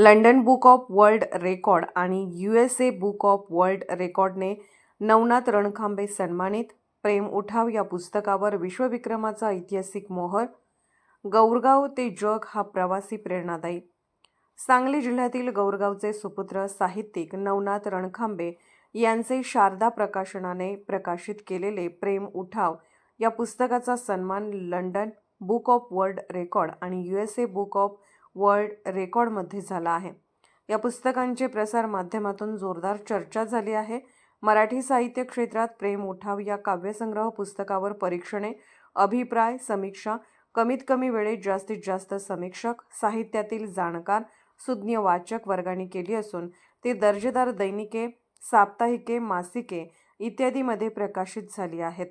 London book of world record आणि U S A book of world रेकॉर्डने Navnath Rankhambe सन्मानित प्रेम उठाव या पुस्तकावर विश्वविक्रमाचा ऐतिहासिक मोहर गौरगाव ते जग हा प्रवासी प्रेरणादायी. सांगली जिल्ह्यातील गौरगावचे सुपुत्र साहित्यिक नवनाथ रणखांबे यांचे शारदा प्रकाशनाने प्रकाशित केलेले प्रेम उठाव या पुस्तकाचा सन्मान London book of world record आणि U S A book of world रेकॉर्डमध्ये झाला आहे. या पुस्तकांचे प्रसार माध्यमातून जोरदार चर्चा झाली आहे. मराठी साहित्य क्षेत्रात प्रेम उठाव या काव्यसंग्रह पुस्तकावर परीक्षणे अभिप्राय समीक्षा कमीत कमी वेळेत जास्तीत जास्त समीक्षक साहित्यातील जाणकार सुज्ञ वाचक वर्गाने केली असून ते दर्जेदार दैनिके साप्ताहिके मासिके इत्यादीमध्ये प्रकाशित झाली आहेत.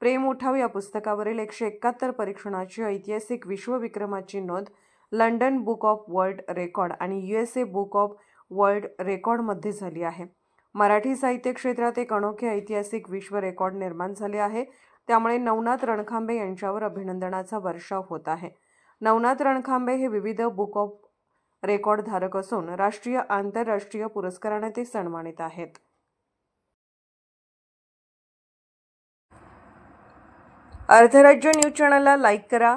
प्रेम उठाव या पुस्तकावरील एकशे एकाहत्तर परीक्षणाची ऐतिहासिक विश्वविक्रमाची नोंद London book of world record आणि U S A book of world रेकॉर्डमध्ये झाली आहे. मराठी साहित्य क्षेत्रात एक अनोखे ऐतिहासिक विश्व रेकॉर्ड निर्माण झाले आहे. त्यामुळे नवनाथ रणखांबे यांच्यावर अभिनंदनाचा वर्षाव होत आहे. नवनाथ रणखांबे हे विविध बुक ऑफ रेकॉर्ड धारक असून राष्ट्रीय आंतरराष्ट्रीय पुरस्काराने ते सन्मानित आहेत. अर्धराज्य न्यूज चॅनलला लाईक करा